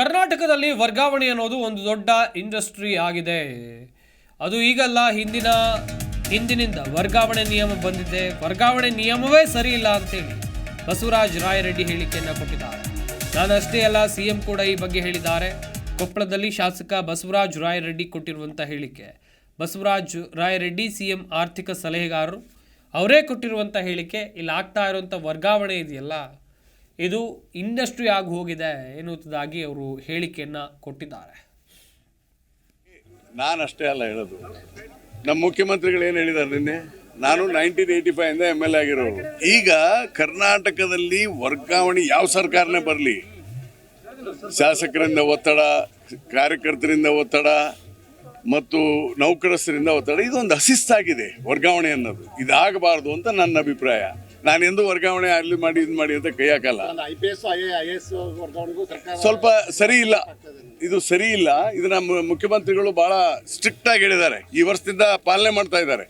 ಕರ್ನಾಟಕದಲ್ಲಿ ವರ್ಗಾವಣೆ ಅನ್ನೋದು ಒಂದು ದೊಡ್ಡ ಇಂಡಸ್ಟ್ರಿ ಆಗಿದೆ. ಅದು ಈಗಲ್ಲ, ಹಿಂದಿನ, ಹಿಂದಿನಿಂದ ವರ್ಗಾವಣೆ ನಿಯಮ ಬಂದಿದೆ. ವರ್ಗಾವಣೆ ನಿಯಮವೇ ಸರಿ ಇಲ್ಲ ಅಂತೇಳಿ ಬಸವರಾಜ ರಾಯರೆಡ್ಡಿ ಹೇಳಿಕೆಯನ್ನು ಕೊಟ್ಟಿದ್ದಾರೆ. ನಾನು ಅಷ್ಟೇ ಅಲ್ಲ, ಸಿಎಂ ಕೂಡ ಈ ಬಗ್ಗೆ ಹೇಳಿದ್ದಾರೆ. ಕೊಪ್ಪಳದಲ್ಲಿ ಶಾಸಕ ಬಸವರಾಜ ರಾಯರೆಡ್ಡಿ ಕೊಟ್ಟಿರುವಂಥ ಹೇಳಿಕೆ. ಬಸವರಾಜ್ ರಾಯರೆಡ್ಡಿ ಸಿಎಂ ಆರ್ಥಿಕ ಸಲಹೆಗಾರರು, ಅವರೇ ಕೊಟ್ಟಿರುವಂಥ ಹೇಳಿಕೆ, ಇಲ್ಲಿ ಆಗ್ತಾ ಇರುವಂಥ ವರ್ಗಾವಣೆ ಇದೆಯಲ್ಲ? ಇದು ಇಂಡಸ್ಟ್ರಿ ಆಗಿ ಹೋಗಿದೆ ಎನ್ನುವುದಾಗಿ ಅವರು ಹೇಳಿಕೆಯನ್ನು ಕೊಟ್ಟಿದ್ದಾರೆ. ನಾನು ಅಷ್ಟೇ ಅಲ್ಲ ಹೇಳೋದು. ನಮ್ಮ ಮುಖ್ಯಮಂತ್ರಿಗಳು ಏನು ಹೇಳಿದ್ದಾರೆ ನಿನ್ನೆ? ನಾನು ನೈನ್ಟೀನ್ ಏಯ್ಟಿ ಫೈವ್ ಇಂದ ಎಂ ಎಲ್ ಎ ಆಗಿರೋರು. ಈಗ ಕರ್ನಾಟಕದಲ್ಲಿ ವರ್ಗಾವಣೆ ಯಾವ ಸರ್ಕಾರನೇ ಬರಲಿ. ಶಾಸಕರಿಂದ ಒತ್ತಡ, ಕಾರ್ಯಕರ್ತರಿಂದ ಒತ್ತಡ, ಮತ್ತು ನೌಕರಸ್ಥರಿಂದ ಒತ್ತಡ, ಇದೊಂದು ಅಸಿಸ್ತಾಗಿದೆ ವರ್ಗಾವಣೆ ಅನ್ನೋದು. ಇದಾಗಬಾರ್ದು ಅಂತ ನನ್ನ ಅಭಿಪ್ರಾಯ. ನಾನು ಎಂದು ವರ್ಗಾವಣೆ ಅಲ್ಲಿ ಮಾಡಿ ಇದು ಮಾಡಿ ಅಂತ ಕೈ ಹಾಕಲ್ಲ. ಸ್ವಲ್ಪ ಸರಿ ಇಲ್ಲ. ಇದು. ಸರಿ ಇಲ್ಲ. ಇದನ್ನ ಮುಖ್ಯಮಂತ್ರಿಗಳು ಬಹಳ ಸ್ಟ್ರಿಕ್ಟ್ ಆಗಿ ಹೇಳಿದ್ದಾರೆ. ಈ ವರ್ಷದಿಂದ ಪಾಲನೆ ಮಾಡ್ತಾ ಇದ್ದಾರೆ.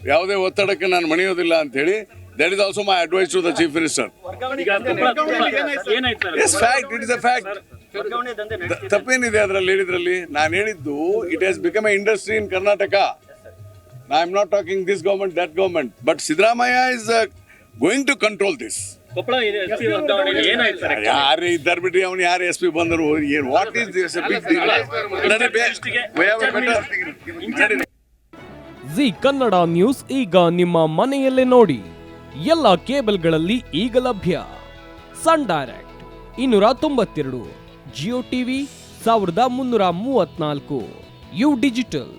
ಯಾವುದೇ ಒತ್ತಡಕ್ಕೆ ನಾನು ಮಣಿಯೋದಿಲ್ಲ ಅಂತ ಹೇಳಿ that is also my advice to the chief minister fact it is a fact ತಪ್ಪೇನಿದೆ ಅದರಲ್ಲಿ ಹೇಳಿದ್ರಲ್ಲಿ? ನಾನು ಹೇಳಿದ್ದು it has become a industry in Karnataka I am not talking this government that government but Siddaramaiah is going to control this ಯಾರು ಇದ್ದಾರೆ ಬಿಡ್ರಿ ಅವ್ನು ಯಾರು ಎಸ್ ಪಿ ಬಂದರು? ಏನು what is this Zee Kannada news ಈಗ ನಿಮ್ಮ ಮನೆಯಲ್ಲೇ ನೋಡಿ. ಎಲ್ಲ ಕೇಬಲ್ಗಳಲ್ಲಿ ಈಗ ಲಭ್ಯ. ಸನ್ ಡೈರೆಕ್ಟ್ ಇನ್ನೂರ ತೊಂಬತ್ತೆರಡು ಜಿಯೋ ಟಿವಿ ಸಾವಿರದ ಮುನ್ನೂರ ಮೂವತ್ನಾಲ್ಕು ಯು ಡಿಜಿಟಲ್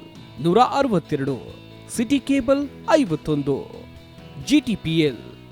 ನೂರ ಅರವತ್ತೆರಡು ಸಿಟಿ ಕೇಬಲ್ ಐವತ್ತೊಂದು ಜಿ ಟಿ ಪಿ ಎಲ್